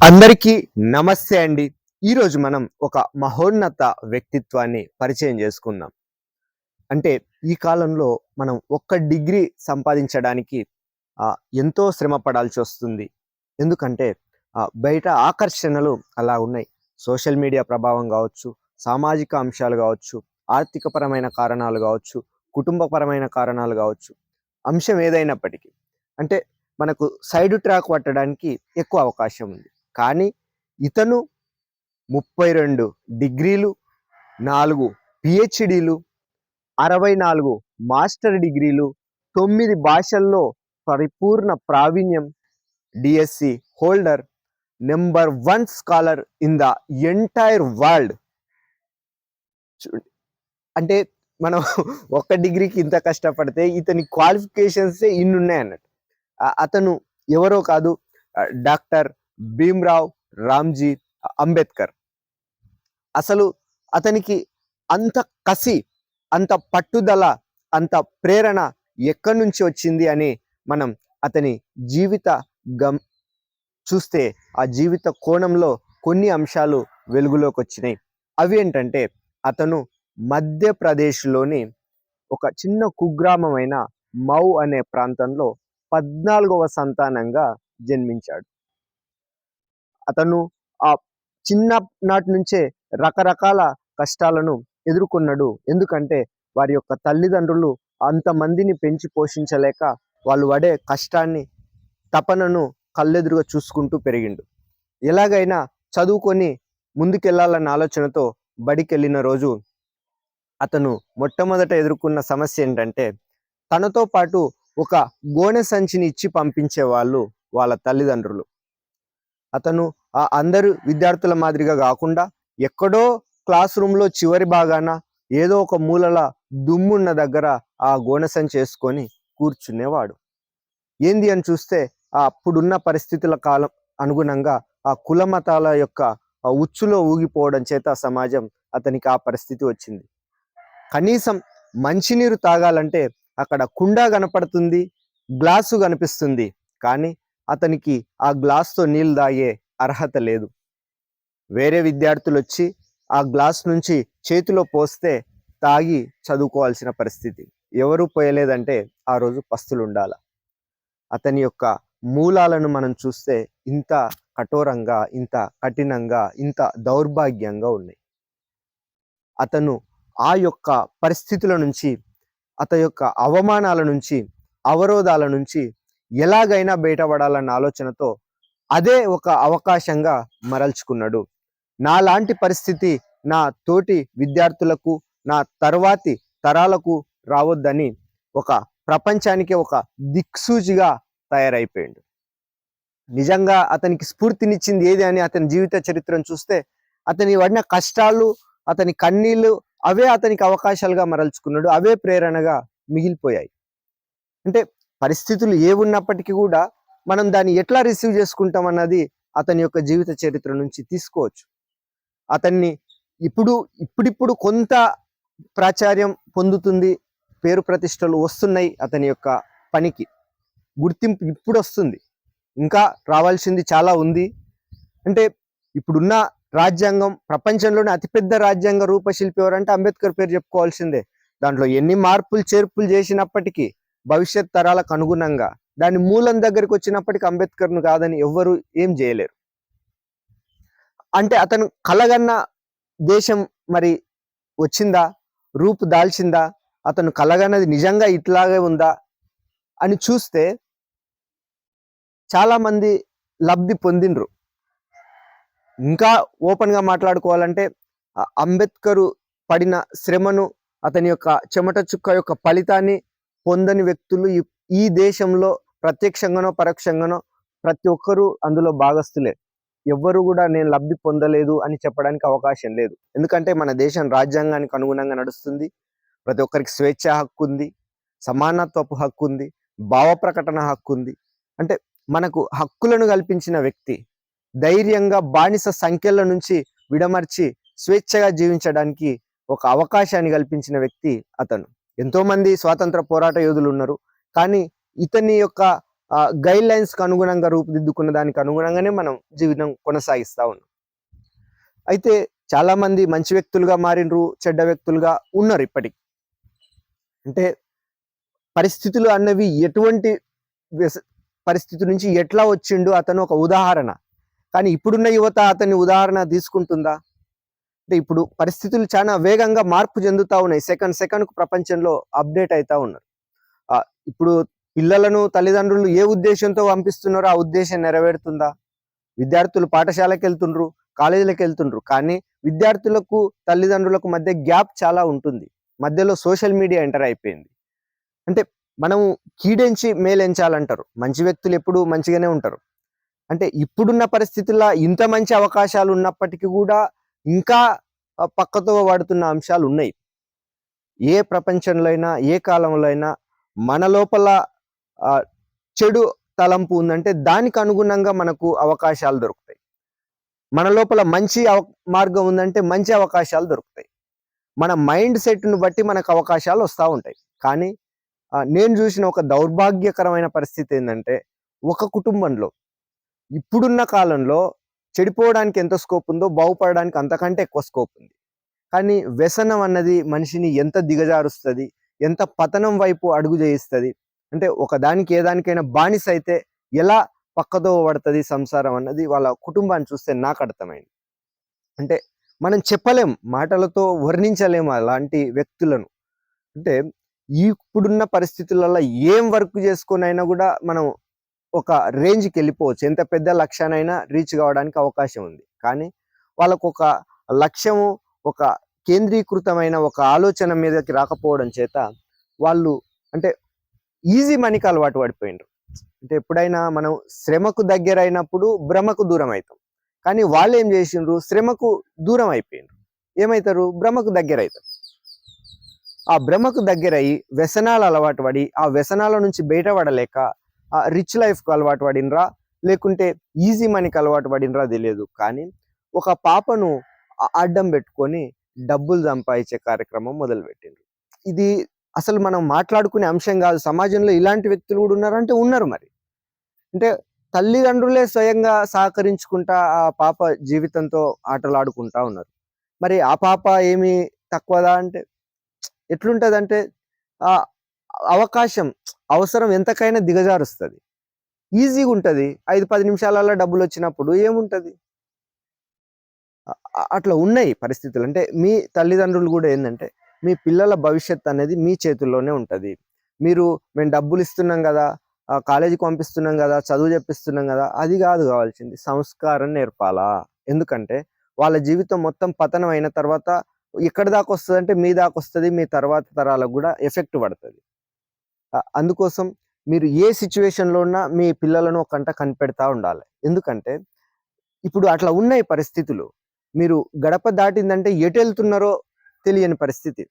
అందరికీ నమస్తే అండి. ఈరోజు మనం ఒక మహోన్నత వ్యక్తిత్వాన్ని పరిచయం చేసుకుందాం. అంటే ఈ కాలంలో మనం ఒక్క డిగ్రీ సంపాదించడానికి ఎంతో శ్రమ పడాల్సి వస్తుంది. ఎందుకంటే బయట ఆకర్షణలు అలా ఉన్నాయి. సోషల్ మీడియా ప్రభావం కావచ్చు సామాజిక అంశాలు కావచ్చు ఆర్థికపరమైన కారణాలు కావచ్చు కుటుంబపరమైన కారణాలు కావచ్చు అంశం ఏదైనప్పటికీ. అంటే మనకు సైడ్ ట్రాక్ పట్టడానికి ఎక్కువ అవకాశం ఉంది. కానీ ఇతను ముప్పై రెండు డిగ్రీలు నాలుగు పిహెచ్డీలు అరవై నాలుగు మాస్టర్ డిగ్రీలు తొమ్మిది భాషల్లో పరిపూర్ణ ప్రావీణ్యం DSC holder number one scholar in the entire world. అంటే మనం ఒక్క డిగ్రీకి ఇంత కష్టపడితే ఇతని క్వాలిఫికేషన్స్ ఇన్నున్నాయి అన్నట్టు అతను ఎవరో కాదు డాక్టర్ భీమ్రావ్ రామ్జీ అంబేద్కర్. అసలు అతనికి అంత కసి అంత పట్టుదల అంత ప్రేరణ ఎక్కడి నుంచి వచ్చింది అని మనం అతని జీవిత గమ్ చూస్తే ఆ జీవిత కోణంలో కొన్ని అంశాలు వెలుగులోకి వచ్చినాయి. అవి ఏంటంటే అతను మధ్యప్రదేశ్లోని ఒక చిన్న కుగ్రామమైన మౌ అనే ప్రాంతంలో పద్నాలుగవ సంతానంగా జన్మించాడు. అతను ఆ చిన్ననాటి నుంచే రకరకాల కష్టాలను ఎదుర్కొన్నాడు. ఎందుకంటే వారి యొక్క తల్లిదండ్రులు అంతమందిని పెంచి పోషించలేక వాళ్ళు పడే కష్టాన్ని తపనను కళ్ళెదురుగా చూసుకుంటూ పెరిగిండు. ఎలాగైనా చదువుకొని ముందుకెళ్ళాలన్న ఆలోచనతో బడికెళ్ళిన రోజు అతను మొట్టమొదట ఎదుర్కొన్న సమస్య ఏంటంటే తనతో పాటు ఒక గోనె సంచిని ఇచ్చి పంపించే వాళ్ళు వాళ్ళ తల్లిదండ్రులు. అతను ఆ అందరు విద్యార్థుల మాదిరిగా కాకుండా ఎక్కడో క్లాస్ రూమ్లో చివరి భాగాన ఏదో ఒక మూలల దుమ్మున్న దగ్గర ఆ గోనసం చేసుకొని కూర్చునేవాడు. ఏంది అని చూస్తే ఆ అప్పుడున్న పరిస్థితుల కాలం అనుగుణంగా ఆ కుల మతాల యొక్క ఉచ్చులో ఊగిపోవడం చేత సమాజం అతనికి ఆ పరిస్థితి వచ్చింది. కనీసం మంచినీరు తాగాలంటే అక్కడ కుండ కనపడుతుంది గ్లాసు కనిపిస్తుంది. కానీ అతనికి ఆ గ్లాస్తో నీళ్ళు తాగే అర్హత లేదు. వేరే విద్యార్థులు వచ్చి ఆ గ్లాస్ నుంచి చేతిలో పోస్తే తాగి చదువుకోవాల్సిన పరిస్థితి. ఎవరు పోయలేదంటే ఆ రోజు పస్తులు ఉండాల అతని యొక్క మూలాలను మనం చూస్తే ఇంత కఠోరంగా ఇంత కఠినంగా ఇంత దౌర్భాగ్యంగా ఉన్నాయి. అతను ఆ యొక్క పరిస్థితుల నుంచి అతని యొక్క అవమానాల నుంచి అవరోధాల నుంచి ఎలాగైనా బయటపడాలన్న ఆలోచనతో అదే ఒక అవకాశంగా మరల్చుకున్నాడు. నాలాంటి పరిస్థితి నా తోటి విద్యార్థులకు నా తర్వాతి తరాలకు రావద్దని ఒక ప్రపంచానికి ఒక దిక్సూచిగా తయారైపోయాడు. నిజంగా అతనికి స్ఫూర్తినిచ్చింది ఏది అని అతని జీవిత చరిత్రను చూస్తే అతని పడిన కష్టాలు అతని కన్నీళ్ళు అవే అతనికి అవకాశాలుగా మరల్చుకున్నాడు. అవే ప్రేరణగా మిగిలిపోయాయి. అంటే పరిస్థితులు ఏ ఉన్నప్పటికీ కూడా మనం దాన్ని ఎట్లా రిసీవ్ చేసుకుంటాం అన్నది అతని యొక్క జీవిత చరిత్ర నుంచి తీసుకోవచ్చు. అతన్ని ఇప్పుడు ఇప్పుడిప్పుడు కొంత ప్రాచార్యం పొందుతుంది పేరు ప్రతిష్టలు వస్తున్నాయి అతని యొక్క పనికి. గుర్తింపు ఇప్పుడు వస్తుంది. ఇంకా రావాల్సింది చాలా ఉంది. అంటే ఇప్పుడున్న రాజ్యాంగం ప్రపంచంలోనే అతిపెద్ద రాజ్యాంగ రూపశిల్పి ఎవరంటే అంబేద్కర్ పేరు చెప్పుకోవాల్సిందే. దాంట్లో ఎన్ని మార్పులు చేర్పులు చేసినప్పటికీ భవిష్యత్ తరాలకు అనుగుణంగా దాని మూలం దగ్గరికి వచ్చినప్పటికీ అంబేద్కర్ను కాదని ఎవ్వరు ఏం చేయలేరు. అంటే అతను కలగన్న దేశం మరి వచ్చిందా? రూపు దాల్చిందా? అతను కలగన్నది నిజంగా ఇట్లాగే ఉందా? అని చూస్తే చాలామంది లబ్ధి పొందినరు ఇంకా ఓపెన్గా మాట్లాడుకోవాలంటే ఆ అంబేద్కరు పడిన శ్రమను అతని యొక్క చెమట చుక్క యొక్క ఫలితాన్ని పొందని వ్యక్తులు ఈ- ఈ దేశంలో ప్రత్యక్షంగానో పరోక్షంగానో ప్రతి ఒక్కరూ అందులో భాగస్తులే ఎవ్వరు కూడా నేను లబ్ధి పొందలేదు అని చెప్పడానికి అవకాశం లేదు. ఎందుకంటే మన దేశం రాజ్యాంగానికి అనుగుణంగా నడుస్తుంది. ప్రతి ఒక్కరికి స్వేచ్ఛ హక్కు ఉంది సమానత్వపు హక్కు ఉంది భావ ప్రకటన హక్కు ఉంది. అంటే మనకు హక్కులను కల్పించిన వ్యక్తి ధైర్యంగా బానిస సంఖ్యల నుంచి విడమర్చి స్వేచ్ఛగా జీవించడానికి ఒక అవకాశాన్ని కల్పించిన వ్యక్తి అతను. ఎంతోమంది స్వాతంత్ర పోరాట యోధులు ఉన్నారు. కానీ ఇతని యొక్క గైడ్ లైన్స్కి అనుగుణంగా రూపుదిద్దుకున్న దానికి అనుగుణంగానే మనం జీవితం కొనసాగిస్తూ ఉన్నాం. అయితే చాలామంది మంచి వ్యక్తులుగా మారినరు చెడ్డ వ్యక్తులుగా ఉన్నారు ఇప్పటికి. అంటే పరిస్థితులు అన్నవి ఎటువంటి పరిస్థితి నుంచి ఎట్లా వచ్చిండు అతను ఒక ఉదాహరణ. కానీ ఇప్పుడున్న యువత అతని ఉదాహరణ తీసుకుంటుందా? అంటే ఇప్పుడు పరిస్థితులు చాలా వేగంగా మార్పు చెందుతూ ఉన్నాయి. సెకండ్ సెకండ్కు ప్రపంచంలో అప్డేట్ అవుతూ ఉన్నారు. ఇప్పుడు పిల్లలను తల్లిదండ్రులు ఏ ఉద్దేశంతో పంపిస్తున్నారో ఆ ఉద్దేశం నెరవేరుతుందా? విద్యార్థులు పాఠశాలకు వెళ్తుండ్రు కాలేజీలకు వెళ్తుండ్రు కానీ విద్యార్థులకు తల్లిదండ్రులకు మధ్య గ్యాప్ చాలా ఉంటుంది. మధ్యలో సోషల్ మీడియా ఎంటర్ అయిపోయింది. అంటే మనము కీడెంచి మేలెంచాలంటారు. మంచి వ్యక్తులు ఎప్పుడు మంచిగానే ఉంటారు. అంటే ఇప్పుడున్న పరిస్థితుల్లో ఇంత మంచి అవకాశాలు ఉన్నప్పటికీ కూడా ఇంకా పక్కతో పడుతున్న అంశాలు ఉన్నాయి. ఏ ప్రపంచంలో అయినా ఏ కాలంలో అయినా మన లోపల చెడు తలంపు ఉందంటే దానికి అనుగుణంగా మనకు అవకాశాలు దొరుకుతాయి. మన లోపల మంచి అవ- మార్గం ఉందంటే మంచి అవకాశాలు దొరుకుతాయి. మన మైండ్ సెట్ను బట్టి మనకు అవకాశాలు వస్తూ ఉంటాయి. కానీ నేను చూసిన ఒక దౌర్భాగ్యకరమైన పరిస్థితి ఏంటంటే ఒక కుటుంబంలో ఇప్పుడున్న కాలంలో చెడిపోవడానికి ఎంత స్కోప్ ఉందో బాగుపడడానికి అంతకంటే ఎక్కువ స్కోప్ ఉంది. కానీ వ్యసనం అన్నది మనిషిని ఎంత దిగజారుస్తుంది ఎంత పతనం వైపు అడుగు చేయిస్తుంది అంటే ఒక దానికి ఏ దానికైనా బానిస అయితే ఎలా పక్కదో పడుతుంది సంసారం అన్నది వాళ్ళ కుటుంబాన్ని చూస్తే నాకు అర్థమైంది. అంటే మనం చెప్పలేం మాటలతో వర్ణించలేము అలాంటి వ్యక్తులను. అంటే ఇప్పుడున్న పరిస్థితులలో ఏం వర్క్ చేసుకొని అయినా కూడా మనం ఒక రేంజ్కి వెళ్ళిపోవచ్చు. ఎంత పెద్ద లక్ష్యానైనా రీచ్ కావడానికి అవకాశం ఉంది. కానీ వాళ్ళకు ఒక లక్ష్యము ఒక కేంద్రీకృతమైన ఒక ఆలోచన మీదకి రాకపోవడం చేత వాళ్ళు అంటే ఈజీ మనీకి అలవాటు పడిపోయిండ్రు. అంటే ఎప్పుడైనా మనం శ్రమకు దగ్గర అయినప్పుడు భ్రమకు దూరం అవుతాం కానీ వాళ్ళు ఏం చేసిండ్రు? శ్రమకు దూరం అయిపోయిండ్రు. ఏమవుతారు భ్రమకు దగ్గర అవుతారు ఆ భ్రమకు దగ్గర అయ్యి వ్యసనాలు అలవాటు పడి ఆ వ్యసనాల నుంచి బయటపడలేక రిచ్ లైఫ్కి అలవాటు పడినరా లేకుంటే ఈజీ మనీకి అలవాటు పడినరా తెలియదు. కానీ ఒక పాపను అడ్డం పెట్టుకొని డబ్బులు సంపాదించే కార్యక్రమం మొదలుపెట్టిండ్రు. ఇది అసలు మనం మాట్లాడుకునే అంశం కాదు. సమాజంలో ఇలాంటి వ్యక్తులు కూడా ఉన్నారంటే ఉన్నారు మరి. అంటే తల్లిదండ్రులే స్వయంగా సహకరించుకుంటా ఆ పాప జీవితంతో ఆటలాడుకుంటా ఉన్నారు. మరి ఆ పాప ఏమి తక్కువదా అంటే ఎట్లుంటుంది అంటే అవకాశం అవసరం ఎంతకైనా దిగజారుస్తుంది. ఈజీగా ఉంటుంది ఐదు పది నిమిషాలలో డబ్బులు వచ్చినప్పుడు ఏముంటుంది అట్లా ఉన్నాయి పరిస్థితులు. అంటే మీ తల్లిదండ్రులు కూడా ఏంటంటే మీ పిల్లల భవిష్యత్ అనేది మీ చేతుల్లోనే ఉంటుంది. మీరు మేము డబ్బులు ఇస్తున్నాం కదా కాలేజీకి పంపిస్తున్నాం కదా చదువు చెప్పిస్తున్నాం కదా అది కాదు కావాల్సింది సంస్కారం నేర్పాలా? ఎందుకంటే వాళ్ళ జీవితం మొత్తం పతనం అయిన తర్వాత ఎక్కడి దాకా వస్తుంది అంటే మీ దాకా వస్తుంది మీ తర్వాత తరాలకు కూడా ఎఫెక్ట్ పడుతుంది. అందుకోసం మీరు ఏ సిచ్యువేషన్లో ఉన్నా మీ పిల్లలను ఒక కంట కనిపెడతా ఉండాలి. ఎందుకంటే ఇప్పుడు అట్లా ఉన్నాయి పరిస్థితులు. మీరు గడప దాటిందంటే ఎటు వెళ్తున్నారో తెలియని పరిస్థితి.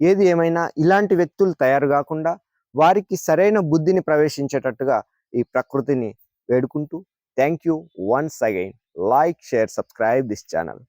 ఏది ఏమైనా ఇలాంటి వ్యక్తులు తయారు కాకుండా వారికి సరైన బుద్ధిని ప్రవేశించేటట్టుగా ఈ ప్రకృతిని వేడుకుంటూ thank you once again. Like share subscribe this channel.